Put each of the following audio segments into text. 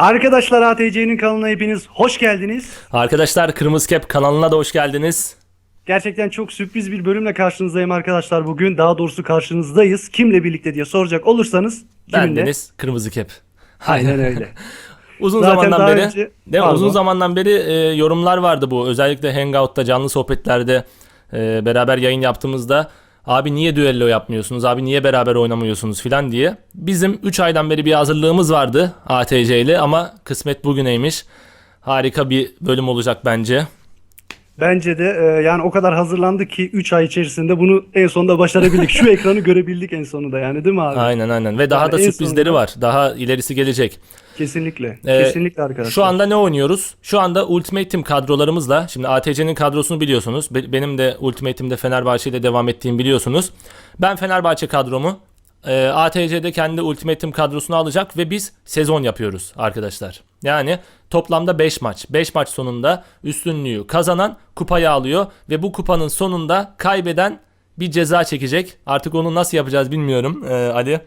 Arkadaşlar ATC'nin kanalına hepiniz hoş geldiniz. Arkadaşlar Kırmızı Kep kanalına da hoş geldiniz. Gerçekten çok sürpriz bir bölümle karşınızdayım arkadaşlar bugün. Daha doğrusu karşınızdayız. Kimle birlikte diye soracak olursanız kiminle? Deniz Kırmızı Kep. Aynen öyle. Uzun Zaten zamandan beri önce- değil mi? Uzun zamandan beri e, yorumlar vardı bu. Özellikle Hangout'ta canlı sohbetlerde e, beraber yayın yaptığımızda abi niye düello yapmıyorsunuz? Abi niye beraber oynamıyorsunuz filan diye. Bizim 3 aydan beri bir hazırlığımız vardı ATC ile ama kısmet bugüneymiş. Harika bir bölüm olacak bence. Bence de e, yani o kadar hazırlandık ki 3 ay içerisinde bunu en sonunda başarabildik. Şu ekranı görebildik en sonunda yani değil mi abi? Aynen aynen ve daha Yani da sürprizleri sonunda- var. Daha ilerisi gelecek. Kesinlikle. Ee, Kesinlikle arkadaşlar. Şu anda ne oynuyoruz? Şu anda Ultimate Team kadrolarımızla, şimdi ATC'nin kadrosunu biliyorsunuz. Be- benim de Ultimate Team'de Fenerbahçe ile devam ettiğim biliyorsunuz. Ben Fenerbahçe kadromu, e, ATC'de kendi Ultimate Team kadrosunu alacak ve biz sezon yapıyoruz arkadaşlar. Yani toplamda 5 maç. 5 maç sonunda üstünlüğü kazanan kupayı alıyor ve bu kupanın sonunda kaybeden bir ceza çekecek. Artık onu nasıl yapacağız bilmiyorum e, Ali.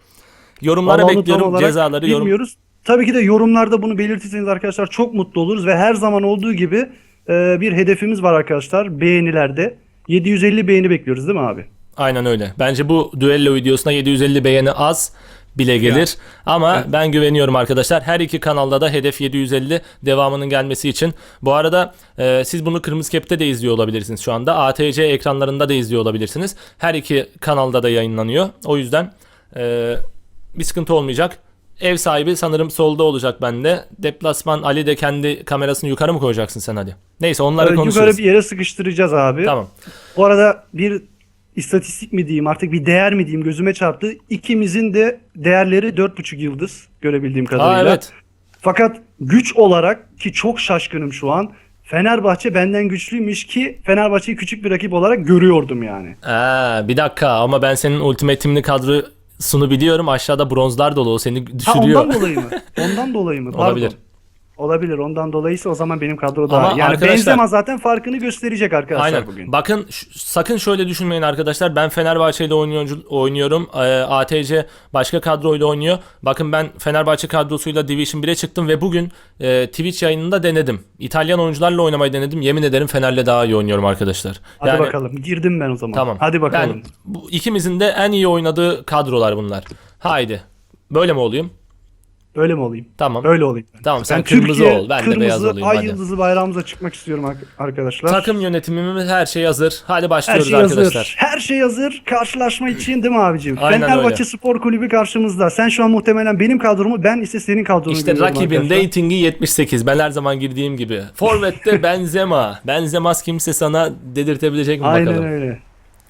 Yorumlara Vallahi bekliyorum cezaları. Yorum... Bilmiyoruz. Tabii ki de yorumlarda bunu belirtirseniz arkadaşlar çok mutlu oluruz ve her zaman olduğu gibi e, bir hedefimiz var arkadaşlar beğenilerde. 750 beğeni bekliyoruz değil mi abi? Aynen öyle. Bence bu düello videosuna 750 beğeni az bile gelir. Ama ben güveniyorum arkadaşlar. Her iki kanalda da hedef 750 devamının gelmesi için. Bu arada e, siz bunu Kırmızı Kep'te de izliyor olabilirsiniz şu anda. ATC ekranlarında da izliyor olabilirsiniz. Her iki kanalda da yayınlanıyor. O yüzden e, bir sıkıntı olmayacak. Ev sahibi sanırım solda olacak bende. Deplasman Ali de kendi kamerasını yukarı mı koyacaksın sen Ali? Neyse onları Ee, konuşuruz. yukarı bir yere sıkıştıracağız abi. Tamam. Bu arada bir istatistik mi diyeyim artık bir değer mi diyeyim gözüme çarptı. İkimizin de değerleri 4.5 yıldız görebildiğim kadarıyla. Aa, evet. Fakat güç olarak ki çok şaşkınım şu an. Fenerbahçe benden güçlüymüş ki Fenerbahçe'yi küçük bir rakip olarak görüyordum yani. Aa, bir dakika ama ben senin Ultimate Team'li kadrosunu biliyorum. Aşağıda bronzlar dolu o seni Ha düşürüyor. ondan dolayı mı? Ondan dolayı mı? Pardon. Olabilir. Olabilir. Ondan dolayıysa o zaman benim kadro daha. Ama iyi. yani arkadaşlar- Benzema zaten farkını gösterecek arkadaşlar Aynen. bugün. Bakın ş- sakın şöyle düşünmeyin arkadaşlar. Ben Fenerbahçe ile oynuyor- oynuyorum. Ee, ATC başka kadroyla oynuyor. Bakın ben Fenerbahçe kadrosuyla Division 1'e çıktım ve bugün e, Twitch yayınında denedim. İtalyan oyuncularla oynamayı denedim. Yemin ederim Fener'le daha iyi oynuyorum arkadaşlar. Hadi Yani- bakalım. Girdim ben o zaman. Tamam. Hadi bakalım. Ben, bu ikimizin de en iyi oynadığı kadrolar bunlar. Haydi. Böyle mi olayım? Öyle mi olayım? Tamam. Öyle olayım. ben. Tamam, sen Ben kırmızı Türkiye ol, ben de kırmızı, beyaz olayım, Ay hadi. yıldızı bayrağımıza çıkmak istiyorum ar- arkadaşlar. Takım yönetimimiz her şey hazır. Hadi her başlıyoruz şey arkadaşlar. hazır. Her şey hazır. Karşılaşma için değil mi abicim? Aynen Fenerbahçe öyle. Spor Kulübü karşımızda. Sen şu an muhtemelen benim kadromu, ben ise senin kadronu İşte rakibin arkadaşlar. ratingi 78. Ben her zaman girdiğim gibi. Forvet'te Benzema. Benzemaz kimse sana dedirtebilecek mi Aynen bakalım. öyle.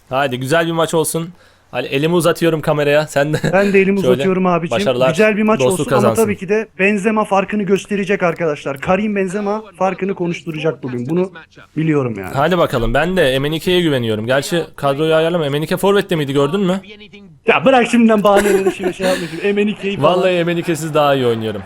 Hadi güzel bir maç olsun. Hadi elimi uzatıyorum kameraya. Sen de Ben de elimi Şöyle, uzatıyorum abicim. başarılar, Güzel bir maç dostluk olsun ama kazansın. tabii ki de Benzema farkını gösterecek arkadaşlar. Karim Benzema farkını konuşturacak bugün. Bunu biliyorum yani. Hadi bakalım. Ben de Emenike'ye güveniyorum. Gerçi kadroyu ayarlama. Emenike Forvet'te miydi gördün mü? Ya bırak şimdiden bahaneleri şimdi şey yapmışım. Emenike'yi falan. Vallahi Emenike'siz daha iyi oynuyorum.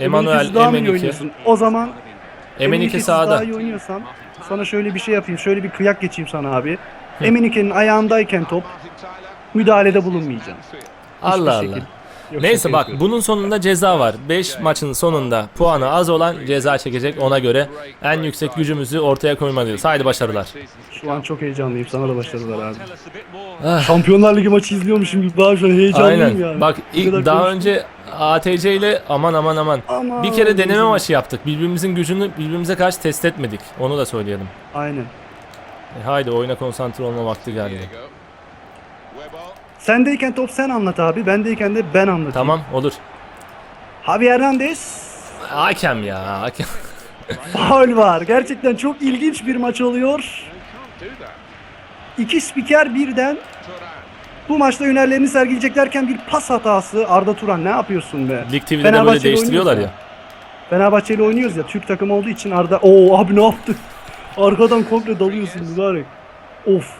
Emanuel Emenike'siz daha mı iyi Emenike. oynuyorsun? O zaman Emenike Emenike'siz sağda. daha iyi oynuyorsan sana şöyle bir şey yapayım. Şöyle bir kıyak geçeyim sana abi. Emenike'nin ayağındayken top müdahalede bulunmayacağım. Allah Hiçbir Allah. şekilde. Yok, Neyse şaka bak yapıyorum. bunun sonunda ceza var. 5 maçın sonunda puanı az olan ceza çekecek ona göre en yüksek gücümüzü ortaya koymalıyız. Haydi başarılar. Şu an çok heyecanlıyım. Sana da başarılar abi. Ah. Şampiyonlar Ligi maçı izliyormuşum gibi daha şu an heyecanlıyım Aynen. yani. Bak kadar ilk, daha konuştum. önce ATC ile aman aman aman. Aman bir kere deneme maçı yaptık. Birbirimizin gücünü birbirimize karşı test etmedik. Onu da söyleyelim. Aynen. E, haydi oyuna konsantre olma vakti geldi. Sendeyken top sen anlat abi. Bendeyken de ben anlatayım. Tamam olur. Javi Hernandez. Hakem ya. Hakem. Faul var. Gerçekten çok ilginç bir maç oluyor. İki spiker birden bu maçta hünerlerini sergileyeceklerken bir pas hatası. Arda Turan ne yapıyorsun be? Lig TV'de de böyle değiştiriyorlar oynuyoruz ya. Fenerbahçe ile oynuyoruz ya. Türk takımı olduğu için Arda... Oo abi ne yaptı? Arkadan komple dalıyorsun mübarek. Of.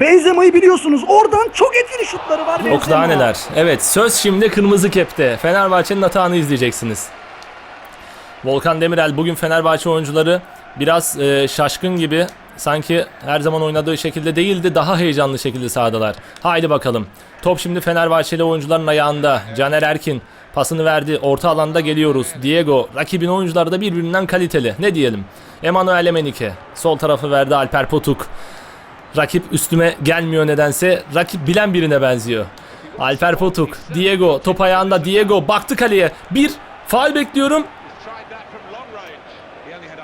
Benzema'yı biliyorsunuz. Oradan çok etkili şutları var Benzema. Ok daha neler. Evet söz şimdi kırmızı kepte. Fenerbahçe'nin atağını izleyeceksiniz. Volkan Demirel bugün Fenerbahçe oyuncuları biraz e, şaşkın gibi. Sanki her zaman oynadığı şekilde değildi. Daha heyecanlı şekilde sahadalar. Haydi bakalım. Top şimdi Fenerbahçeli oyuncuların ayağında. Caner Erkin Pasını verdi. Orta alanda geliyoruz. Diego. Rakibin oyuncuları da birbirinden kaliteli. Ne diyelim? Emanuel Emenike. Sol tarafı verdi Alper Potuk. Rakip üstüme gelmiyor nedense. Rakip bilen birine benziyor. Alper Potuk. Diego. Top ayağında. Diego. Baktı kaleye. Bir. Faal bekliyorum.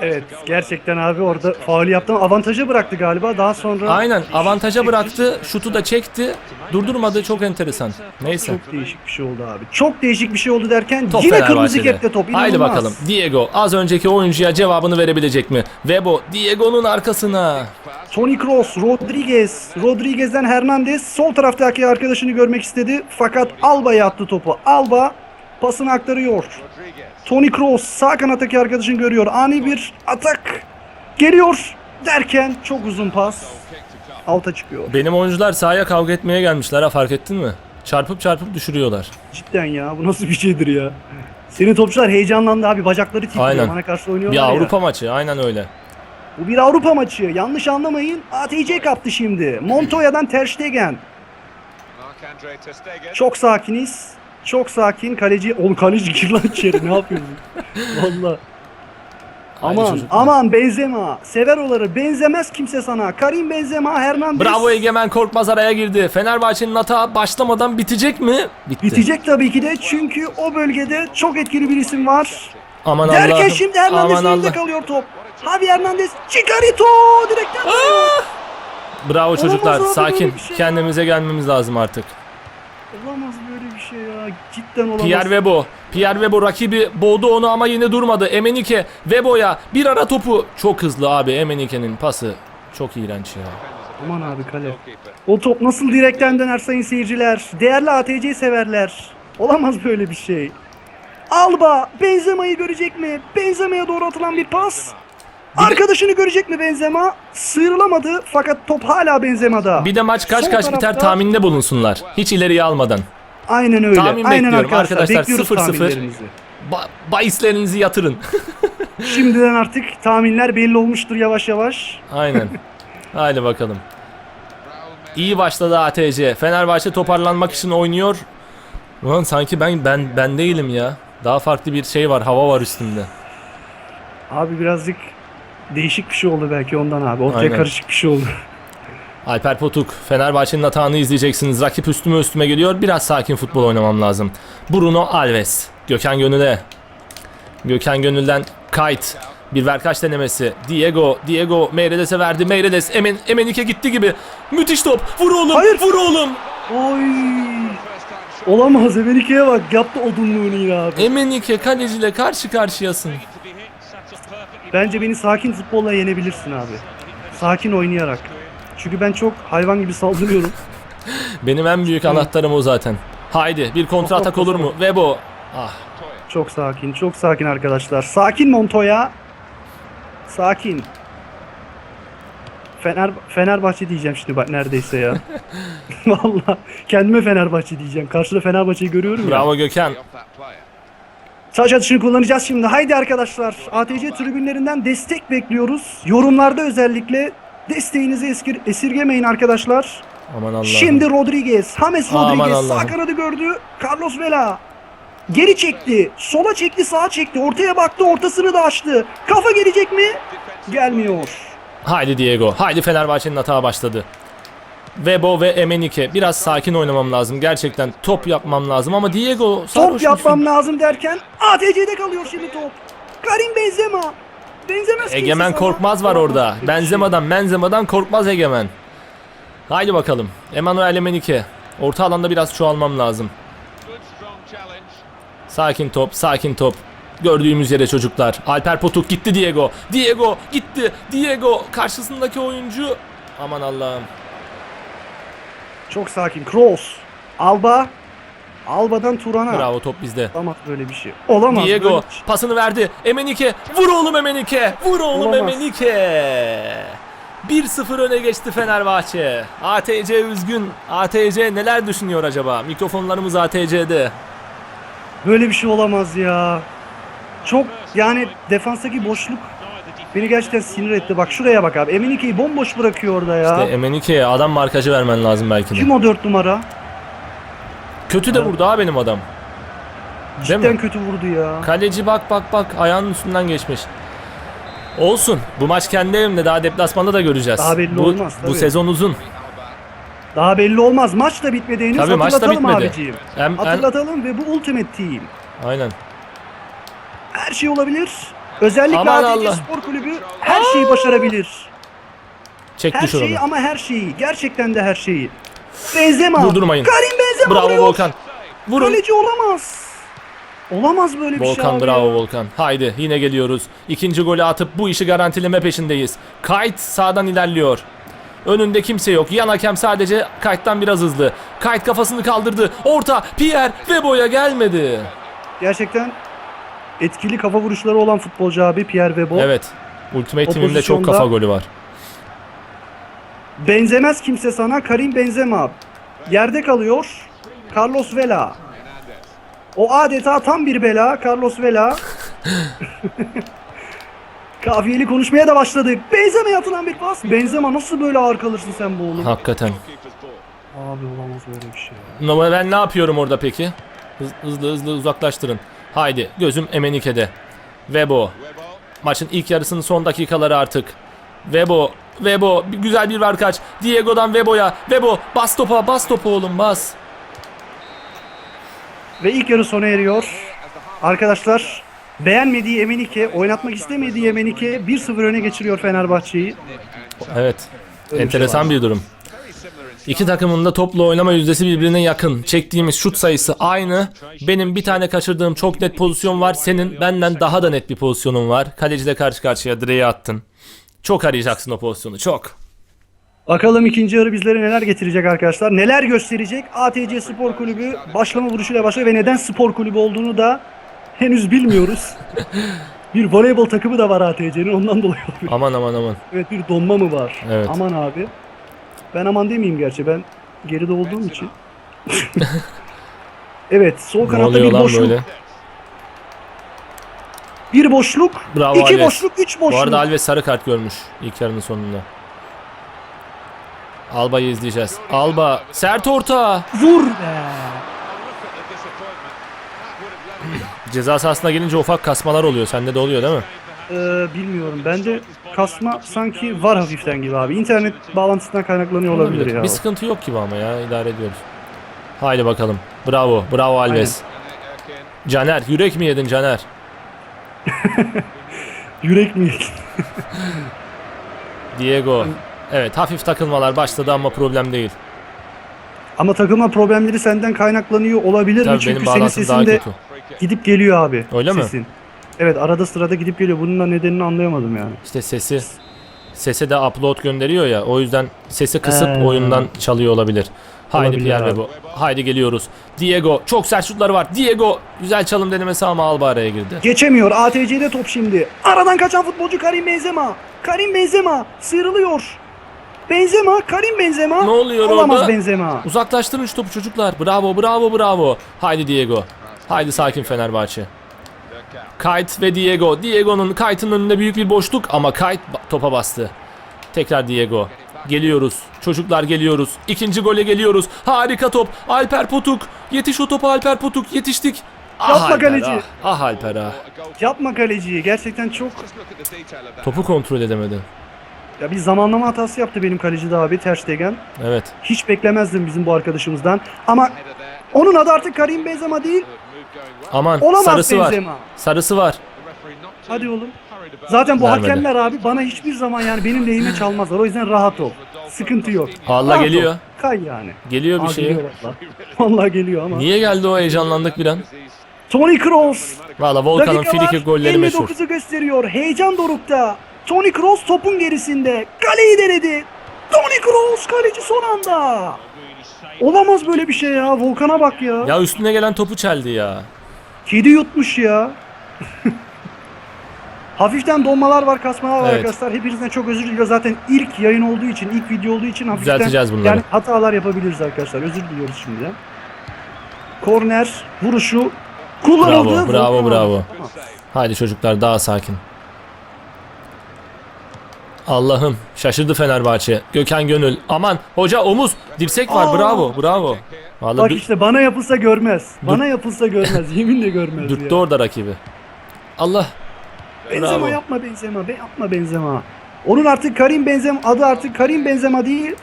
Evet gerçekten abi orada faulü yaptım. Avantaja bıraktı galiba. Daha sonra Aynen. Avantaja bıraktı. Şutu da çekti. Durdurmadı. Çok enteresan. Neyse. çok değişik bir şey oldu abi. Çok değişik bir şey oldu derken Top yine kırmızı kepte top. Haydi İnanılmaz. bakalım. Diego az önceki oyuncuya cevabını verebilecek mi? Vebo Diego'nun arkasına. Toni Kroos, Rodriguez, Rodriguez'den Hernandez sol taraftaki arkadaşını görmek istedi. Fakat Alba'ya attı topu. Alba pasını aktarıyor. Toni Kroos sağ kanattaki arkadaşını görüyor. Ani bir atak geliyor derken çok uzun pas. Alta çıkıyor. Benim oyuncular sahaya kavga etmeye gelmişler ha fark ettin mi? Çarpıp çarpıp düşürüyorlar. Cidden ya bu nasıl bir şeydir ya. Senin topçular heyecanlandı abi bacakları titriyor. Aynen. Bana karşı oynuyorlar Bir ya. Avrupa maçı aynen öyle. Bu bir Avrupa maçı. Yanlış anlamayın. ATC kaptı şimdi. Montoya'dan Ter Stegen. Çok sakiniz. Çok sakin. Kaleci, oğlum kaleci gir lan içeri. Ne yapıyorsun? Valla. Aman çocuklar. aman Benzema. Sever oları. Benzemez kimse sana. Karim Benzema, Hernandez. Bravo Egemen Korkmaz araya girdi. Fenerbahçe'nin hata başlamadan bitecek mi? Bitti. Bitecek tabii ki de çünkü o bölgede çok etkili bir isim var. Aman Derken Allah'ım. şimdi Hernandez'in Aman Allah. kalıyor top. Javi Hernandez Chicarito direkten. Bravo çocuklar. abi, böyle Sakin. bir şey ya. Kendimize gelmemiz lazım artık. Olamaz böyle bir şey ya. Cidden olamaz. Pierre Webo. Pierre Webo rakibi boğdu onu ama yine durmadı. Emenike Webo'ya bir ara topu. Çok hızlı abi Emenike'nin pası. Çok iğrenç ya. Aman abi kale. O top nasıl direkten döner sayın seyirciler? Değerli ATC severler. Olamaz böyle bir şey. Alba Benzema'yı görecek mi? Benzema'ya doğru atılan bir pas. Arkadaşını görecek mi Benzema? Sıyrılamadı fakat top hala Benzema'da. Bir de maç kaç Sol kaç biter tarafta- tahminde bulunsunlar. Hiç ileriye almadan. Aynen öyle. Tahmin Aynen bekliyorum arkadaşlar. arkadaşlar. Bekliyoruz 0-0. tahminlerinizi. Ba- bahislerinizi yatırın. Şimdiden artık tahminler belli olmuştur yavaş yavaş. Aynen. Haydi bakalım. İyi başladı ATC. Fenerbahçe toparlanmak için oynuyor. Ulan sanki ben ben ben değilim ya. Daha farklı bir şey var, hava var üstümde. Abi birazcık değişik bir şey oldu belki ondan abi. Ortaya Aynen. karışık bir şey oldu. Alper Potuk, Fenerbahçe'nin atağını izleyeceksiniz. Rakip üstüme üstüme geliyor. Biraz sakin futbol oynamam lazım. Bruno Alves, Gökhan Gönül'e. Gökhan Gönül'den Kayt. Bir verkaç denemesi. Diego, Diego Meiredes'e verdi. Meiredes, Emen, Emenike gitti gibi. Müthiş top. Vur oğlum, Hayır. vur oğlum. Oy. Olamaz Emenike'ye bak yaptı odunluğunu yine abi. Emenike kaleciyle karşı karşıyasın. Bence beni sakin futbolla yenebilirsin abi. Sakin oynayarak. Çünkü ben çok hayvan gibi saldırıyorum. Benim en büyük anahtarım o zaten. Haydi bir kontra atak olur mu? Vebo. Ah. Çok sakin, çok sakin arkadaşlar. Sakin Montoya. Sakin. Fener Fenerbahçe diyeceğim şimdi bak neredeyse ya. Vallahi kendime Fenerbahçe diyeceğim. Karşıda Fenerbahçe'yi görüyorum ya. Bravo Gökhan. Saç atışını kullanacağız şimdi. Haydi arkadaşlar. ATC tribünlerinden destek bekliyoruz. Yorumlarda özellikle desteğinizi eskir- esirgemeyin arkadaşlar. Aman Allah'ım. Şimdi Rodriguez. James Aman Rodriguez sağ kanadı gördü. Carlos Vela. Geri çekti. Sola çekti, sağa çekti. Ortaya baktı, ortasını da açtı. Kafa gelecek mi? Gelmiyor. Haydi Diego. Haydi Fenerbahçe'nin hata başladı. Vebo ve Emenike. Biraz sakin oynamam lazım. Gerçekten top yapmam lazım ama Diego sarhoş Top yapmam musun? lazım derken ATC'de kalıyor şimdi top. Karim Benzema. Benzemez kimse Egemen sana. Korkmaz var orada. Benzema'dan Benzema'dan Korkmaz Egemen. Haydi bakalım. Emanuel Emenike. Orta alanda biraz çoğalmam lazım. Sakin top, sakin top. Gördüğümüz yere çocuklar. Alper Potuk gitti Diego. Diego gitti. Diego karşısındaki oyuncu. Aman Allah'ım. Çok sakin. Kroos. Alba. Alba'dan Turan'a. Bravo top bizde. Olamaz böyle bir şey. Olamaz. Diego böyle- pasını verdi. Emenike. Vur oğlum Emenike. Vur oğlum Olamaz. Emenike. 1-0 öne geçti Fenerbahçe. ATC üzgün. ATC neler düşünüyor acaba? Mikrofonlarımız ATC'de. Böyle bir şey olamaz ya. Çok yani defanstaki boşluk beni gerçekten sinir etti. Bak şuraya bak abi. Emenike'yi bomboş bırakıyor orada ya. İşte Emenike'ye adam markajı vermen lazım belki de. Kim o dört numara? Kötü de vurdu ha benim adam. Cidden mi? kötü vurdu ya. Kaleci bak bak bak ayağının üstünden geçmiş. Olsun. Bu maç kendi evimde daha deplasmanda da göreceğiz. Daha belli bu, olmaz, Bu tabii. sezon uzun. Daha belli olmaz. Maç da bitmedi henüz. Tabii, maç da Hatırlatalım bitmedi. abiciğim. Hem, hem- Hatırlatalım ve bu Ultimate Team. aynen. Her şey olabilir. Özellikle Aman Allah. Spor Kulübü her şeyi başarabilir. Her şeyi ama her şeyi. Gerçekten de her şeyi. Benzema. Durdurmayın. Karim Benzema Bravo vuruyor. Volkan. Vurun. Kaleci olamaz. Olamaz böyle bir şey Volkan abi bravo ya. Volkan. Haydi yine geliyoruz. İkinci golü atıp bu işi garantileme peşindeyiz. Kayt sağdan ilerliyor. Önünde kimse yok. Yan hakem sadece Kayt'tan biraz hızlı. Kayt kafasını kaldırdı. Orta Pierre ve boya gelmedi. Gerçekten etkili kafa vuruşları olan futbolcu abi Pierre Webo. Evet. Ultimate O Team'imde çok kafa golü var. Benzemez kimse sana Karim Benzema. Yerde kalıyor. Carlos Vela. O adeta tam bir bela Carlos Vela. Kafiyeli konuşmaya da başladık. Benzema'ya atılan bir pas. Benzema nasıl böyle ağır kalırsın sen bu oğlum? Hakikaten. Abi olamaz böyle bir şey. ya. Ama ben ne yapıyorum orada peki? Hız- Hızlı hızlı uzaklaştırın. Haydi gözüm Emenike'de. Vebo. Maçın ilk yarısının son dakikaları artık. Vebo. Vebo. Bir- Güzel bir ver kaç. Diego'dan Vebo'ya. Vebo. Bas topa. Bas topa oğlum bas. Ve ilk yarı sona eriyor. Arkadaşlar beğenmediği Emenike, oynatmak istemediği Emenike 1-0 öne geçiriyor Fenerbahçe'yi. Evet. Öyle bir Enteresan şey bir durum. İki takımın da topla oynama yüzdesi birbirine yakın. Çektiğimiz şut sayısı aynı. Benim bir tane kaçırdığım çok net pozisyon var. Senin benden daha da net bir pozisyonun var. Kaleciyle karşı karşıya direğe attın. Çok arayacaksın o pozisyonu çok. Bakalım ikinci yarı bizlere neler getirecek arkadaşlar. Neler gösterecek? ATC Spor Kulübü başlama vuruşuyla başlıyor ve neden spor kulübü olduğunu da henüz bilmiyoruz. bir voleybol takımı da var ATC'nin ondan dolayı. Aman aman aman. Evet bir donma mı var? Evet. Aman abi. Ben aman demeyeyim gerçi ben geride olduğum için. evet sol kanatta bir boşluk. böyle? Bir boşluk. Bravo iki Alves. boşluk, üç boşluk. Bu arada Alves sarı kart görmüş ilk yarının sonunda. Alba'yı izleyeceğiz. Alba sert orta. Vur be. Ceza sahasına gelince ufak kasmalar oluyor. Sende de oluyor değil mi? Ee, bilmiyorum. Bende kasma sanki var hafiften gibi abi. İnternet bağlantısından kaynaklanıyor olabilir ya. Bir sıkıntı yok gibi ama ya idare ediyoruz. Haydi bakalım. Bravo. Bravo Alves. Caner yürek mi yedin Caner? Yürek mi? Diego. Evet hafif takılmalar başladı ama problem değil. Ama takılma problemleri senden kaynaklanıyor olabilir Tabii mi? Çünkü benim senin bağlantım daha sesin de kötü. gidip geliyor abi. Öyle mi? Evet arada sırada gidip geliyor. Bunun da nedenini anlayamadım yani. İşte sesi sese de upload gönderiyor ya o yüzden sesi kısıp He. oyundan çalıyor olabilir. Haydi Olabilir Pierre abi. Webo. Haydi geliyoruz. Diego çok sert şutları var. Diego güzel çalım denemesi ama Alba araya girdi. Geçemiyor. ATC'de top şimdi. Aradan kaçan futbolcu Karim Benzema. Karim Benzema sıyrılıyor. Benzema, Karim Benzema. Ne oluyor Olamaz orada? Benzema. Uzaklaştırın şu topu çocuklar. Bravo bravo bravo. Haydi Diego. Haydi sakin Fenerbahçe. Kite ve Diego. Diego'nun Kite'ın önünde büyük bir boşluk ama Kite topa bastı. Tekrar Diego. Geliyoruz. Çocuklar geliyoruz. İkinci gole geliyoruz. Harika top. Alper Potuk. Yetiş o topa Alper Potuk. Yetiştik. Ah Yapma Alper, kaleci. Ah, ah Alper ah. Yapma kaleciyi. Gerçekten çok Topu kontrol edemedi. ya bir zamanlama hatası yaptı benim kaleci de abi Ter Stegen. Evet. Hiç beklemezdim bizim bu arkadaşımızdan. Ama onun adı artık Karim Benzema değil. Aman Olamaz sarısı var. Benzema. Sarısı var. Hadi oğlum. Zaten bu Vermedi. hakemler abi bana hiçbir zaman yani benim lehime çalmazlar. O yüzden rahat ol. Sıkıntı yok. Allah Rahat geliyor. ol. Kay yani. Geliyor bir Aa, şey. geliyor. Vallahi geliyor ama. Niye geldi o heyecanlandık bir an? Tony Kroos. Valla Volkan'ın frikik golleri meşhur. 59'u gösteriyor. Heyecan dorukta. Tony Kroos topun gerisinde. Kaleyi denedi. Tony Kroos kaleci son anda. Olamaz böyle bir şey ya. Volkan'a bak ya. Ya üstüne gelen topu çeldi ya. Kedi yutmuş ya. Hafiften donmalar var, kasmalar var Evet. arkadaşlar. Hepinizden çok özür diliyorum. Zaten ilk yayın olduğu için, ilk video olduğu için hafiften Düzelteceğiz bunları. yani hatalar yapabiliriz arkadaşlar. Özür diliyoruz şimdiden. Korner vuruşu kullanıldı. Bravo, bravo, bravo. Tamam. Haydi çocuklar daha sakin. Allah'ım şaşırdı Fenerbahçe. Gökhan Gönül. Aman hoca omuz. Dirsek var. Aa. Bravo, bravo. Vallahi Bak dü- işte bana yapılsa görmez. Bana yapılsa görmez. Yeminle görmez dürttü ya. orada rakibi. Allah. Benzema Bravo. yapma Benzema. Be yapma Benzema. Onun artık Karim Benzema adı artık Karim Benzema değil.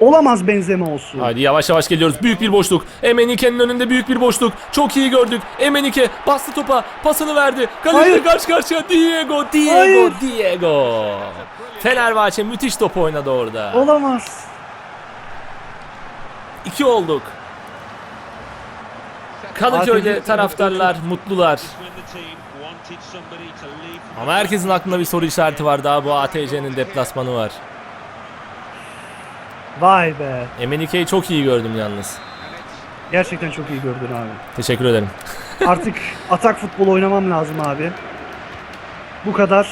Olamaz Benzema olsun. Haydi yavaş yavaş geliyoruz. Büyük bir boşluk. Emenike'nin önünde büyük bir boşluk. Çok iyi gördük. Emenike bastı topa. Pasını verdi. Hayır. karşı karşıya. Diego, Diego, Hayır. Diego. Fenerbahçe müthiş top oynadı orada. Olamaz. İki olduk. Kadıköy'de taraftarlar mutlular. Ama herkesin aklında bir soru işareti var daha bu ATC'nin deplasmanı var. Vay be. Emenike'yi çok iyi gördüm yalnız. Gerçekten çok iyi gördün abi. Teşekkür ederim. Artık atak futbol oynamam lazım abi. Bu kadar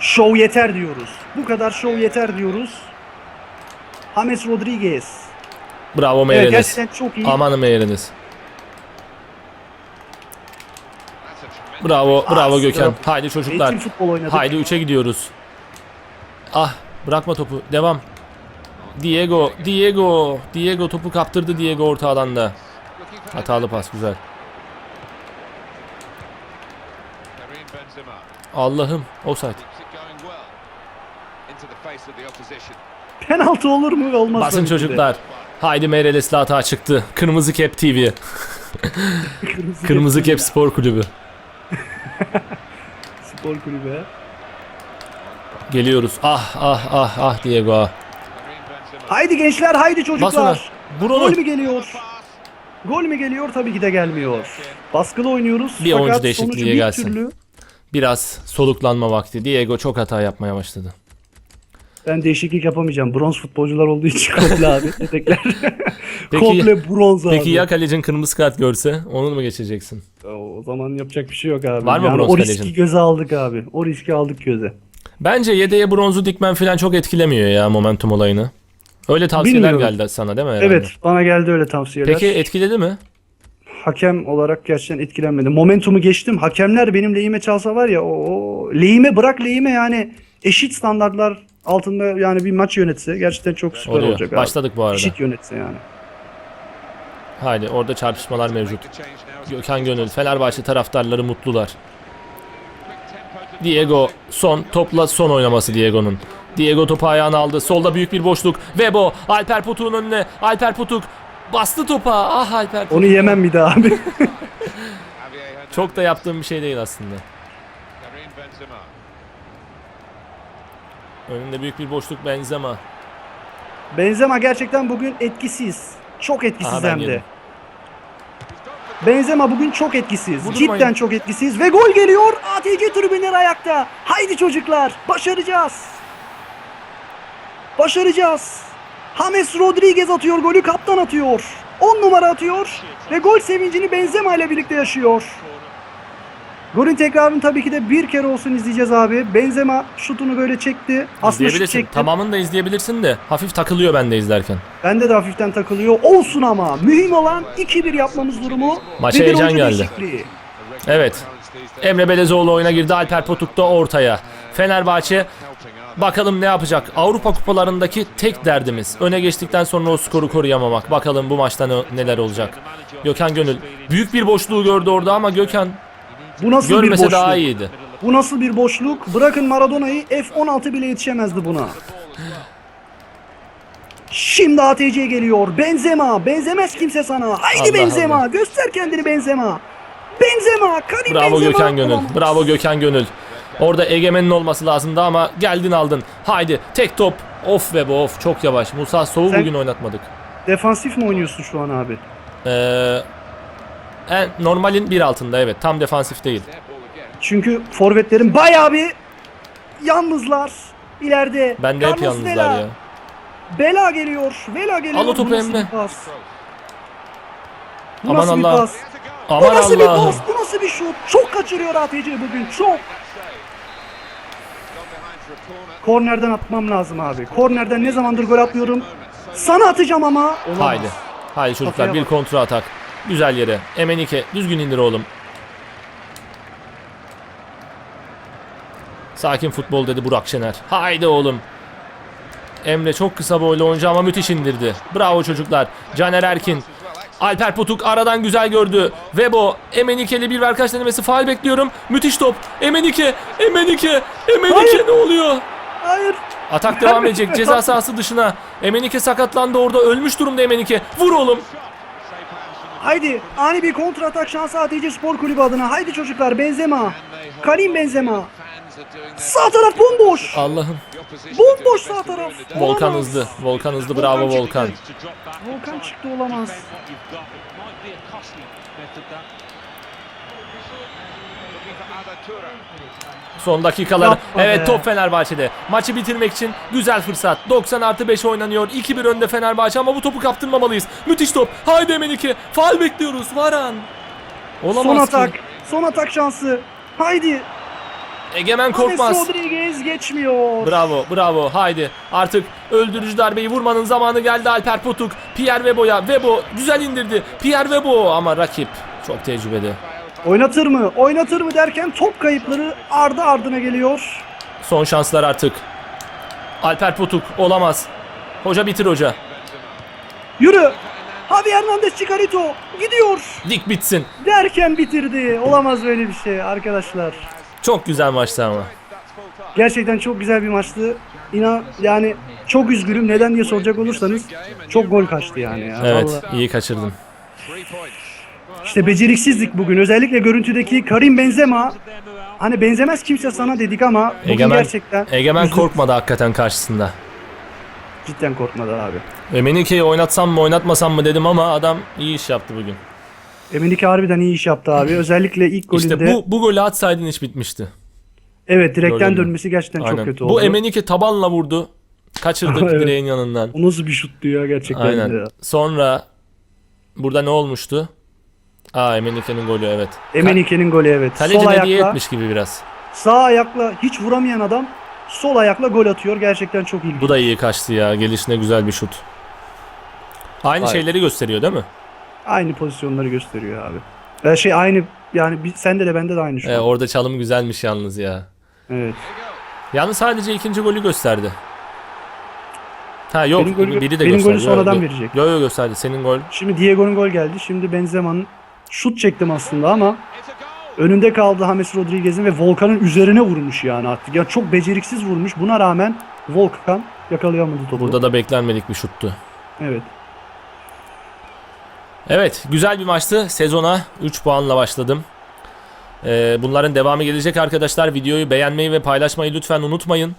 şov yeter diyoruz. Bu kadar şov yeter diyoruz. James Rodriguez. Bravo Evet Meireles. gerçekten çok iyi. Amanın Meireles. Bravo, bravo Ah, Gökhan. Haydi çocuklar. Haydi 3'e gidiyoruz. Ah, bırakma topu. Devam. Diego, Diego, Diego topu kaptırdı Diego orta alanda. Hatalı pas güzel. Allah'ım, offside. Penaltı olur mu? Olmaz. Basın çocuklar. Haydi Meireles'le hata çıktı. Kırmızı Kep TV. Kırmızı, Kırmızı kep Kep Spor Kulübü. spor kulübü. Geliyoruz. Ah ah ah ah Diego. ah. Haydi gençler, haydi çocuklar. Vur Gol mü geliyor? Gol mü geliyor? Tabii ki de gelmiyor. Baskılı oynuyoruz. Bir fakat oyuncu değişikliği sonucu bir gelsin. Türlü Biraz soluklanma vakti. Diego çok hata yapmaya başladı. ben değişiklik yapamayacağım. Bronz futbolcular olduğu için komple abi. Yedekler. Peki- komple bronz abi. Peki ya kalecin kırmızı kart görse onu mu geçeceksin? O zaman yapacak bir şey yok abi. Var mı yani bronz o riski kalecin? göze aldık abi. O riski aldık göze. Bence yedeğe bronzu dikmen falan çok etkilemiyor ya momentum olayını. Öyle tavsiyeler Bilmiyorum. geldi sana değil mi? herhalde? Evet bana geldi öyle tavsiyeler. Peki etkiledi mi? Hakem olarak gerçekten etkilenmedi. Momentumu geçtim. Hakemler benim lehime çalsa var ya o, o lehime bırak lehime yani eşit standartlar altında yani bir maç yönetse gerçekten çok süper Oluyor. olacak abi. Başladık bu arada. Eşit yönetse yani. Haydi orada çarpışmalar mevcut. Gökhan Gönül, Fenerbahçe taraftarları mutlular. Diego son topla son oynaması Diego'nun. Diego topu ayağına aldı. Solda büyük bir boşluk. Vebo Alper Putuk'un önüne. Alper Putuk bastı topa. Ah Alper Putuk. Onu yemem bir daha abi. Çok da yaptığım bir şey değil aslında. Önünde büyük bir boşluk Benzema. Benzema gerçekten bugün etkisiz. Çok etkisiz Aha, hem de. yedim. Benzema bugün çok etkisiz. Vurdurmayın. Cidden çok etkisiz ve gol geliyor. ATC tribünler ayakta. Haydi çocuklar başaracağız. Başaracağız. James Rodriguez atıyor golü kaptan atıyor. 10 numara atıyor ve gol sevincini Benzema ile birlikte yaşıyor. Golün tekrarını tabii ki de bir kere olsun izleyeceğiz abi. Benzema şutunu böyle çekti. Aslında şut çekti. Tamamını da izleyebilirsin de hafif takılıyor bende izlerken. Bende de hafiften takılıyor. Olsun ama. Mühim olan 2-1 yapmamız durumu. Maça ve heyecan geldi. değişikliği. Evet. Emre Belezoğlu oyuna girdi. Alper Potuk da ortaya. Fenerbahçe bakalım ne yapacak? Avrupa kupalarındaki tek derdimiz. Öne geçtikten sonra o skoru koruyamamak. Bakalım bu maçta ne- neler olacak. Gökhan Gönül büyük bir boşluğu gördü orada ama Gökhan Bu nasıl bir görmese boşluk? daha iyiydi. Bu nasıl bir boşluk? Bırakın Maradona'yı F16 bile yetişemezdi buna. Şimdi ATC geliyor. Benzema. Benzemez kimse sana. Haydi Allah Benzema. Allah. Göster kendini Benzema. Benzema. Karim Bravo Benzema. Gökhan Gönül. Bravo Gökhan Gönül. Orada egemenin olması lazımdı ama geldin aldın. Haydi tek top. Of be be of çok yavaş. Musa Sen- bugün oynatmadık. Defansif mi oynuyorsun şu an abi? Ee, en, normalin bir altında evet. Tam defansif değil. Çünkü forvetlerin bayağı bir yalnızlar. İleride. Bende hep Carlos yalnızlar Vela. ya. Bela geliyor. Vela geliyor. Al o topu Bu Emre. bir? Bu Aman nasıl bir Allah. pas? Bu Aman nasıl bir Allah'ım. pas? Bu nasıl bir şut? Çok kaçırıyor ATC bugün. Çok. Kornerden atmam lazım abi. Kornerden ne zamandır gol atmıyorum. Sana atacağım ama. Olamaz. Haydi. Haydi çocuklar Kafaya bir bak. kontra atak. Güzel yere. Emenike düzgün indir oğlum. Sakin futbol dedi Burak Şener. Haydi oğlum. Emre çok kısa boylu oyuncu ama müthiş indirdi. Bravo çocuklar. Caner Erkin. Alper Putuk aradan güzel gördü. Vebo, Emenike'li bir verkaç denemesi faal bekliyorum. Müthiş top. Emenike, Emenike, Emenike Hayır. ne oluyor? Hayır. Atak devam edecek. Ceza sahası dışına. Emenike sakatlandı orada. Ölmüş durumda Emenike. Vur oğlum. Haydi ani bir kontra atak şansı ATC Spor Kulübü adına. Haydi çocuklar Benzema. Karim Benzema. Sağ taraf bomboş. Allah'ım. Bomboş sağ taraf. Volkan Olamaz. hızlı. Volkan hızlı. Bravo Volkan. Volkan çıktı olamaz. Son dakikalar. Yapma Evet be. top Fenerbahçe'de. Maçı bitirmek için güzel fırsat. 90 artı 5 oynanıyor. 2-1 önde Fenerbahçe ama bu topu kaptırmamalıyız. Müthiş top. Haydi Emenike. Faal bekliyoruz. Varan. Olamaz Son ki. atak. Son atak şansı. Haydi. Egemen James Korkmaz. Rodriguez geçmiyor. Bravo, bravo. Haydi. Artık öldürücü darbeyi vurmanın zamanı geldi Alper Potuk. Pierre Webo'ya. Webo güzel indirdi. Pierre Webo ama rakip çok tecrübeli. Oynatır mı? Oynatır mı derken top kayıpları ardı ardına geliyor. Son şanslar artık. Alper Potuk olamaz. Hoca bitir hoca. Yürü. Javi Hernandez Chicarito gidiyor Lig bitsin. derken bitirdi. Olamaz böyle bir şey arkadaşlar. Çok güzel maçtı ama. Gerçekten çok güzel bir maçtı. İnan yani çok üzgünüm. Neden diye soracak olursanız çok gol kaçtı yani. Ya. Evet, Vallahi. iyi kaçırdın. İşte beceriksizlik bugün. Özellikle görüntüdeki Karim Benzema. Hani benzemez kimse sana dedik ama bugün Egemen, gerçekten Egemen üzüldüm. korkmadı hakikaten karşısında. cidden korkmadı abi. Emenike'yi oynatsam mı oynatmasam mı dedim ama adam iyi iş yaptı bugün. Emenike harbiden iyi iş yaptı abi. Özellikle ilk golünde. İşte bu, bu golü atsaydın iş bitmişti. Evet direkten Golünde. dönmesi gerçekten Aynen. çok kötü oldu. Bu Emenike tabanla vurdu. Kaçırdık Evet. direğin yanından. O nasıl bir şuttu ya gerçekten. Aynen. Ya. Sonra burada ne olmuştu? Aa Emenike'nin golü evet. Emenike'nin golü evet. Kaleci sol ayakla, etmiş gibi biraz. sağ ayakla hiç vuramayan adam sol ayakla gol atıyor. Gerçekten çok ilginç. Bu da iyi kaçtı ya. Gelişine güzel bir şut. Aynı Vay. şeyleri gösteriyor değil mi? Aynı pozisyonları gösteriyor abi. Ee, şey aynı yani bir, sende de bende de aynı şu Ee, orada çalım güzelmiş yalnız ya. Evet. Yalnız sadece ikinci golü gösterdi. Ha yok Benim golü- biri de benim golü gösterdi. Yo, sonradan yo. verecek. Yo yo gösterdi. Senin gol. Şimdi Diego'nun gol geldi. Şimdi Benzema'nın şut çektim aslında ama önünde kaldı James Rodriguez'in ve Volkan'ın üzerine vurmuş yani artık. Ya çok beceriksiz vurmuş. Buna rağmen Volkan yakalayamadı topu. Burada da beklenmedik bir şuttu. Evet. Evet güzel bir maçtı. Sezona 3 puanla başladım. Ee, bunların devamı gelecek arkadaşlar. Videoyu beğenmeyi ve paylaşmayı lütfen unutmayın.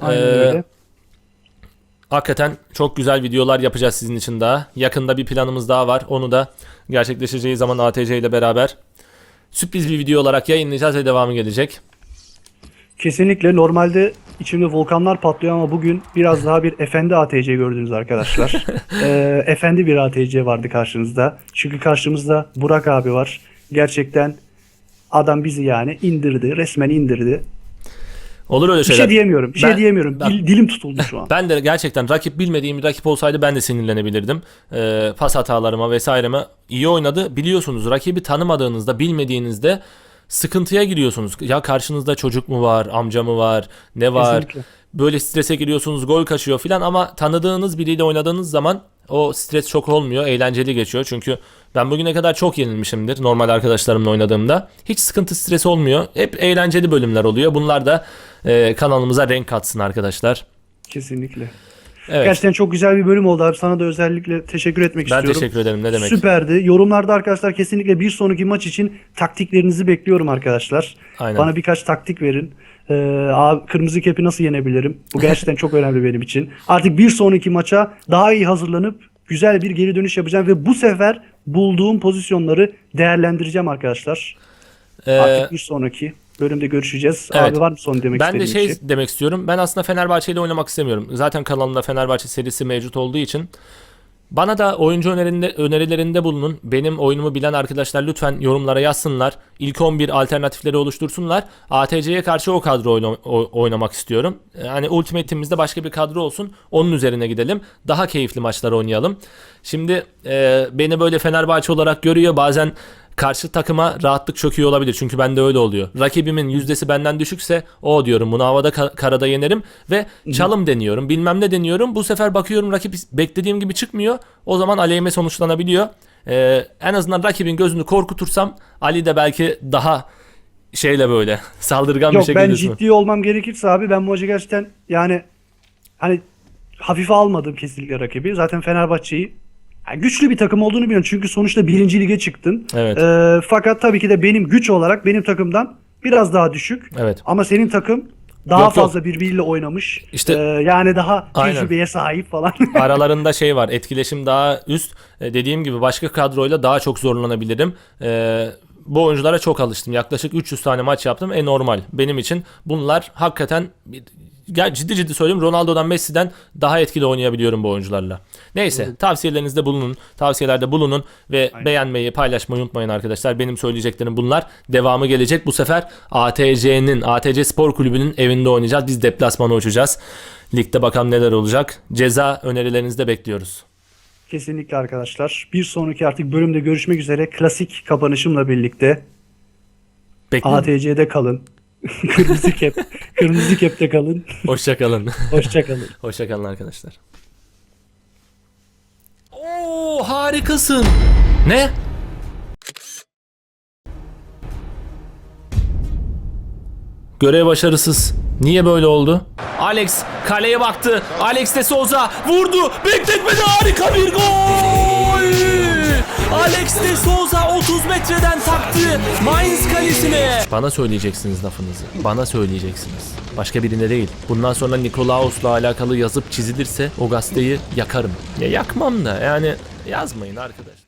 Aynen Ee, öyle. Hakikaten çok güzel videolar yapacağız sizin için daha. Yakında bir planımız daha var. Onu da gerçekleşeceği zaman ATC ile beraber sürpriz bir video olarak yayınlayacağız ve devamı gelecek. Kesinlikle normalde içimde volkanlar patlıyor ama bugün biraz daha bir efendi ATC gördünüz arkadaşlar. Ee, efendi bir ATC vardı karşınızda. Çünkü karşımızda Burak abi var. Gerçekten adam bizi yani indirdi. Resmen indirdi. Olur öyle Bir şeyler. şey diyemiyorum. Bir Ben- şey diyemiyorum. ben- Dil- dilim tutuldu şu an. Ben de gerçekten rakip bilmediğim bir rakip olsaydı ben de sinirlenebilirdim. Ee, pas hatalarıma vesaireme iyi oynadı. Biliyorsunuz rakibi tanımadığınızda, bilmediğinizde sıkıntıya giriyorsunuz. Ya karşınızda çocuk mu var, amca mı var, ne var? Kesinlikle. Böyle strese giriyorsunuz, gol kaçıyor filan ama tanıdığınız biriyle oynadığınız zaman o stres çok olmuyor, eğlenceli geçiyor. Çünkü ben bugüne kadar çok yenilmişimdir normal arkadaşlarımla oynadığımda. Hiç sıkıntı, stres olmuyor. Hep eğlenceli bölümler oluyor. Bunlar da e, kanalımıza renk katsın arkadaşlar. Kesinlikle. Evet. Gerçekten çok güzel bir bölüm oldu abi. Sana da özellikle teşekkür etmek Ben istiyorum. teşekkür ederim. Ne demek? Süperdi. Yorumlarda arkadaşlar kesinlikle bir sonraki maç için taktiklerinizi bekliyorum arkadaşlar. Aynen. Bana birkaç taktik verin. Ee, abi, kırmızı kepi nasıl yenebilirim? Bu gerçekten çok önemli benim için. Artık bir sonraki maça daha iyi hazırlanıp güzel bir geri dönüş yapacağım ve bu sefer bulduğum pozisyonları değerlendireceğim arkadaşlar. Ee, Artık bir sonraki bölümde görüşeceğiz. evet. Abi var mı son demek ben de istediğin şey bir şey? demek istiyorum. Ben aslında Fenerbahçe ile oynamak istemiyorum. Zaten kanalımda Fenerbahçe serisi mevcut olduğu için bana da oyuncu önerinde, önerilerinde bulunun. Benim oyunumu bilen arkadaşlar lütfen yorumlara yazsınlar. İlk 11 alternatifleri oluştursunlar. ATC'ye karşı o kadro oyna- oynamak istiyorum. Yani Ultimate Team'imizde başka bir kadro olsun. Onun üzerine gidelim. Daha keyifli maçlar oynayalım. Şimdi e, beni böyle Fenerbahçe olarak görüyor. Bazen karşı takıma rahatlık iyi olabilir. Çünkü bende öyle oluyor. Rakibimin yüzdesi benden düşükse o diyorum bunu havada ka- karada yenerim ve çalım deniyorum. Bilmem ne deniyorum. Bu sefer bakıyorum rakip beklediğim gibi çıkmıyor. O zaman aleyhime sonuçlanabiliyor. Ee, en azından rakibin gözünü korkutursam Ali de belki daha şeyle böyle saldırgan bir Yok şekilde ben ciddi olmam gerekirse abi ben bu maçı gerçekten yani hani hafife almadım kesinlikle rakibi. Zaten Fenerbahçe'yi yani güçlü bir takım olduğunu biliyorum. Çünkü sonuçta birinci lige çıktın. Evet. Ee, fakat tabii ki de benim güç olarak benim takımdan biraz daha düşük. Evet. Ama senin takım daha Yok, yok. fazla birbiriyle oynamış. İşte- Ee, yani daha Aynen. tecrübeye sahip falan. Aralarında şey var etkileşim daha üst. E, dediğim gibi başka kadroyla daha çok zorlanabilirim. E, bu oyunculara çok alıştım. Yaklaşık 300 tane maç yaptım. E normal. Benim için bunlar hakikaten gel ciddi ciddi söylüyorum Ronaldo'dan Messi'den daha etkili oynayabiliyorum bu oyuncularla. Neyse tavsiyelerinizde bulunun. Tavsiyelerde bulunun ve beğenmeyi paylaşmayı unutmayın arkadaşlar. Benim söyleyeceklerim bunlar. Devamı gelecek. Bu sefer ATC'nin ATC Spor Kulübü'nün evinde oynayacağız. Biz deplasmana uçacağız. Ligde bakalım neler olacak. Ceza önerilerinizi de bekliyoruz. Kesinlikle arkadaşlar. Bir sonraki artık bölümde görüşmek üzere. Klasik kapanışımla birlikte Bekliyorum. ATC'de kalın. kırmızı kep. kırmızı kepte kalın. Hoşçakalın. Hoşçakalın. Hoşçakalın arkadaşlar. Oo harikasın. Ne? Görev başarısız. Niye böyle oldu? Alex kaleye baktı. Alex de Souza vurdu. Bekletmedi harika bir gol. Alex de Souza 30 metreden taktı. Mainz kalesine. Bana söyleyeceksiniz lafınızı. Bana söyleyeceksiniz. Başka birine değil. Bundan sonra Nikolaos'la alakalı yazıp çizilirse o gazeteyi yakarım. Ya yakmam da yani yazmayın arkadaşlar.